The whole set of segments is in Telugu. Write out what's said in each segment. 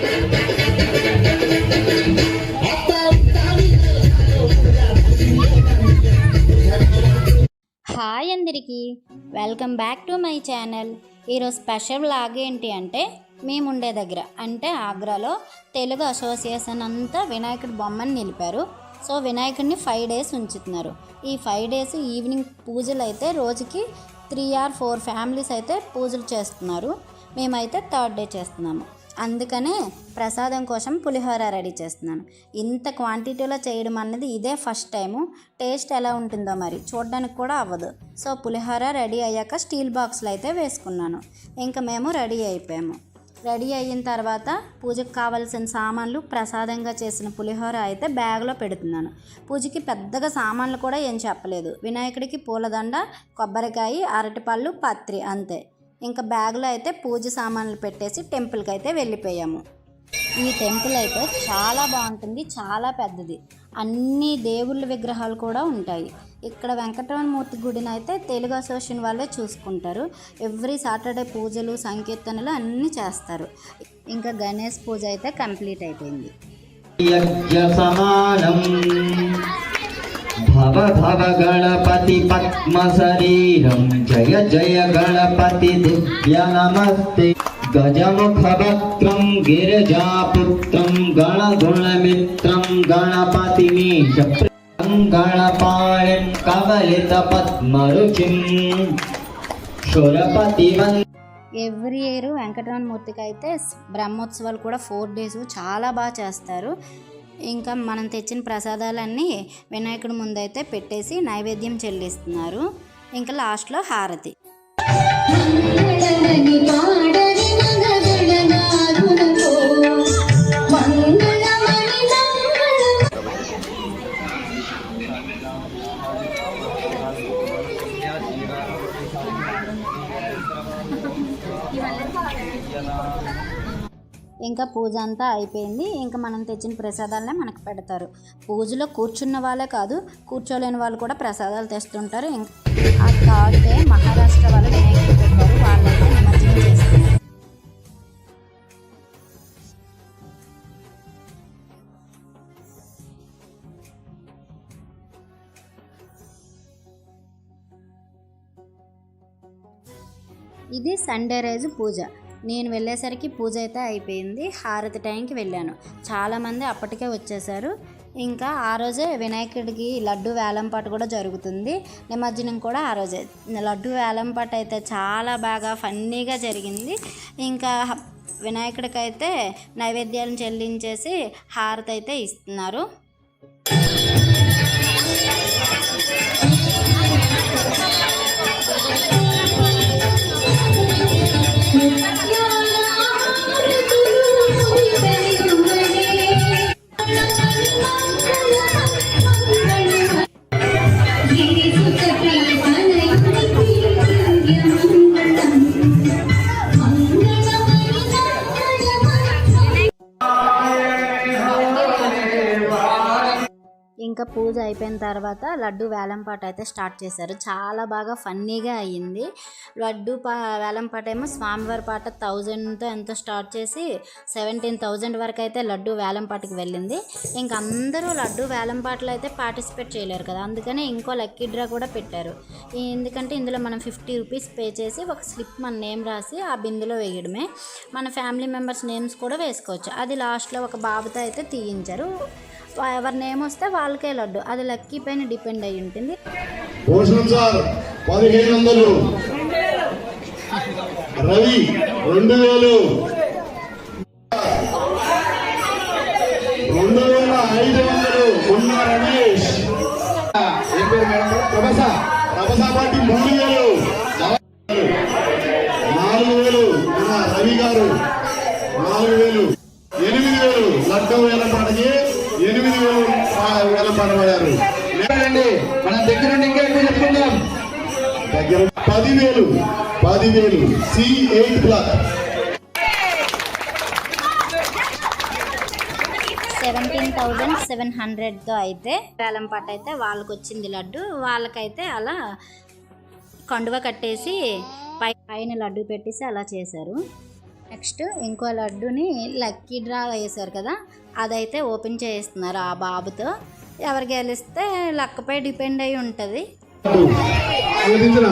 హాయ్ అందరికీ. Welcome back to my channel. ఈరోజు స్పెషల్ లాగ్ ఏంటి అంటే మేము ఉండే దగ్గర అంటే ఆగ్రాలో తెలుగు అసోసియేషన్ అంతా వినాయకుడి బొమ్మని నిలిపారు. సో వినాయకుడిని ఫైవ్ డేస్ ఉంచుతున్నారు. ఈ ఫైవ్ డేస్ ఈవినింగ్ పూజలు అయితే రోజుకి త్రీ ఆర్ ఫోర్ ఫ్యామిలీస్ అయితే పూజలు చేస్తున్నారు. మేమైతే థర్డ్ డే చేస్తున్నాము. అందుకనే ప్రసాదం కోసం పులిహోర రెడీ చేస్తున్నాను. ఇంత క్వాంటిటీలో చేయడం అన్నది ఇదే ఫస్ట్ టైము. టేస్ట్ ఎలా ఉంటుందో మరి చూడడానికి కూడా అవ్వదు. సో పులిహోర రెడీ అయ్యాక స్టీల్ బాక్స్లో అయితే వేసుకున్నాను. ఇంకా మేము రెడీ అయిపోయాము. రెడీ అయిన తర్వాత పూజకు కావాల్సిన సామాన్లు ప్రసాదంగా చేసిన పులిహోర అయితే బ్యాగ్లో పెడుతున్నాను. పూజకి పెద్దగా సామాన్లు కూడా ఏం చెప్పలేదు. వినాయకుడికి పూలదండ కొబ్బరికాయ అరటిపళ్ళు పత్రి అంతే. ఇంకా బ్యాగ్లో అయితే పూజ సామాన్లు పెట్టేసి టెంపుల్కి అయితే వెళ్ళిపోయాము. ఈ టెంపుల్ అయితే చాలా బాగుంటుంది చాలా పెద్దది. అన్ని దేవుళ్ళ విగ్రహాలు కూడా ఉంటాయి. ఇక్కడ వెంకటరమణమూర్తి గుడిని అయితే తెలుగు అసోసియేషన్ వాళ్ళే చూసుకుంటారు. ఎవ్రీ సాటర్డే పూజలు సంకీర్తనలు అన్నీ చేస్తారు. ఇంకా గణేష్ పూజ అయితే కంప్లీట్ అయిపోయింది. భవ గణపతి పద్మ శరీరం జయ జయ గణపతి దివ్య నమస్తే గజముఖభక్త్రం గిరిజాపుత్రం గణగుణమిత్రం గణపతిమీశ గణపాణిం కవలిత పద్మరుచిం క్షురపతి ఎవ్రీ ఇయర్ వెంకటరమణ మూర్తికి అయితే బ్రహ్మోత్సవాలు కూడా ఫోర్ డేస్ చాలా బాగా చేస్తారు. ఇంకా మనం తెచ్చిన ప్రసాదాలన్నీ వినాయకుడి ముందైతే పెట్టేసి నైవేద్యం చెల్లిస్తున్నారు. ఇంకా లాస్ట్లో హారతి. పూజ అంతా అయిపోయింది. ఇంకా మనం తెచ్చిన ప్రసాదాలనే మనకు పెడతారు. పూజలో కూర్చున్న వాళ్ళే కాదు కూర్చోలేని వాళ్ళు కూడా ప్రసాదాలు తెస్తుంటారు. ఇంకా ఆ థర్డ్ డే మహారాష్ట్ర వాళ్ళు వినాయకుడు పెట్టారు. వాళ్ళైతే నిమజ్జనం చేస్తారు ఇది సండే రోజు పూజ. నేను వెళ్ళేసరికి పూజ అయితే అయిపోయింది. హారతి టైంకి వెళ్ళాను. చాలామంది అప్పటికే వచ్చేసారు. ఇంకా ఆ రోజే వినాయకుడికి లడ్డు వేలంపాట కూడా జరుగుతుంది. నిమజ్జనం కూడా ఆ రోజే. లడ్డు వేలంపాట అయితే చాలా బాగా ఫన్నీగా జరిగింది. ఇంకా వినాయకుడికి అయితే నైవేద్యాలను చెల్లించేసి హారతి అయితే ఇస్తున్నారు. ఇంకా పూజ అయిపోయిన తర్వాత లడ్డు వేలంపాట అయితే స్టార్ట్ చేశారు. చాలా బాగా ఫన్నీగా అయ్యింది. లడ్డు పా వేలంపాట ఏమో స్వామివారి పాట థౌజండ్తో ఎంతో స్టార్ట్ చేసి సెవెంటీన్ థౌజండ్ వరకు అయితే లడ్డు వేలంపాటకి వెళ్ళింది. ఇంక అందరూ లడ్డు వేలంపాటలో అయితే పార్టిసిపేట్ చేయలేరు కదా. అందుకనే ఇంకో లక్కీ డ్రా కూడా పెట్టారు. ఎందుకంటే ఇందులో మనం ఫిఫ్టీ రూపీస్ పే చేసి ఒక స్లిప్ మన నేమ్ రాసి ఆ బిందులో వేయడమే. మన ఫ్యామిలీ మెంబర్స్ నేమ్స్ కూడా వేసుకోవచ్చు. అది లాస్ట్లో ఒక బాబుతో అయితే తీయించారు. ఎవరి నేమ్ వస్తే వాళ్ళకే లడ్డు. అది లక్కీ పైన డిపెండ్ అయి ఉంటుంది. రవి రెండు వేలు. రెండు వేల ఐదు వందలు ఉన్న రమేష్. ప్రభస. ప్రభస పార్టీ మూడు వేలు. నాలుగు వేలు. రవి గారు నాలుగు వేలు. ఎనిమిది వేలు. లడ్డు వేల వేల పాట మన దగ్గర ఇంకా ఎక్కువ చెప్పుకుందాం? దగ్గర పదివేలు పదివేలు C eight black seventeen thousand seven హండ్రెడ్తో అయితే వేలం పాట అయితే వాళ్ళకి వచ్చింది లడ్డు. వాళ్ళకైతే అలా కండువ కట్టేసి పై పైన లడ్డు పెట్టేసి అలా చేశారు. నెక్స్ట్ ఇంకో లడ్డుని లక్కీ డ్రా వేశారు కదా అదైతే ఓపెన్ చేస్తున్నారు ఆ బాబుతో. ఎవరు గెలిస్తే లక్కపై డిపెండ్ అయి ఉంటుంది. ఆలోచించరా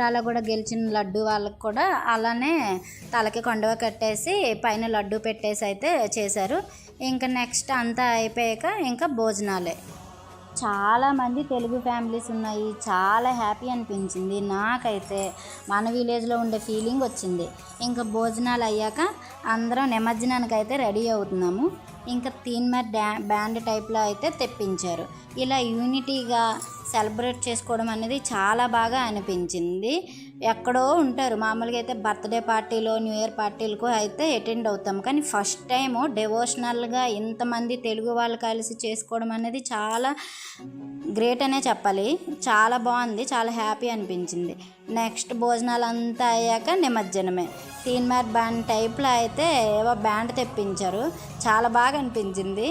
డ్రాలో కూడా గెలిచిన లడ్డు వాళ్ళకి కూడా అలానే తలకి కొండవ కట్టేసి పైన లడ్డు పెట్టేసి అయితే చేశారు. ఇంకా నెక్స్ట్ అంతా అయిపోయాక ఇంకా భోజనాలే. చాలామంది తెలుగు ఫ్యామిలీస్ ఉన్నాయి. చాలా హ్యాపీ అనిపించింది నాకైతే. మన విలేజ్లో ఉండే ఫీలింగ్ వచ్చింది. ఇంకా భోజనాలు అయ్యాక అందరం నిమజ్జనానికి అయితే రెడీ అవుతున్నాము. ఇంకా తీన్మర్ డ్యా బ్యాండ్ టైప్లో అయితే తెప్పించారు. ఇలా యూనిటీగా సెలబ్రేట్ చేసుకోవడం అనేది చాలా బాగా అనిపించింది. ఎక్కడో ఉంటారు. మామూలుగా అయితే బర్త్డే పార్టీలో న్యూ ఇయర్ పార్టీలకు అయితే అటెండ్ అవుతాం. కానీ ఫస్ట్ టైం డివోషనల్గా ఇంతమంది తెలుగు వాళ్ళు కలిసి చేసుకోవడం అనేది చాలా గ్రేట్ అనే చెప్పాలి. చాలా బాగుంది. చాలా హ్యాపీ అనిపించింది. నెక్స్ట్ భోజనాలు అంతా అయ్యాక నిమజ్జనమే. తీన్మార్ బ్యాండ్ టైప్లో అయితే ఏవో బ్యాండ్ తెప్పించారు. చాలా బాగా అనిపించింది.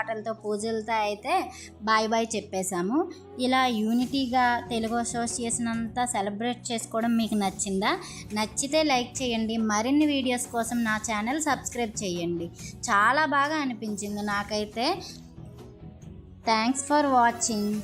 పాటలతో పూజలతో అయితే బాయ్ బాయ్ చెప్పేశాము. ఇలా యూనిటీగా తెలుగు అసోసియేషన్ అంతా సెలబ్రేట్ చేసుకోవడం మీకు నచ్చిందా? నచ్చితే లైక్ చేయండి. మరిన్ని వీడియోస్ కోసం నా ఛానల్ సబ్స్క్రైబ్ చేయండి. చాలా బాగా అనిపించింది నాకైతే. Thanks for watching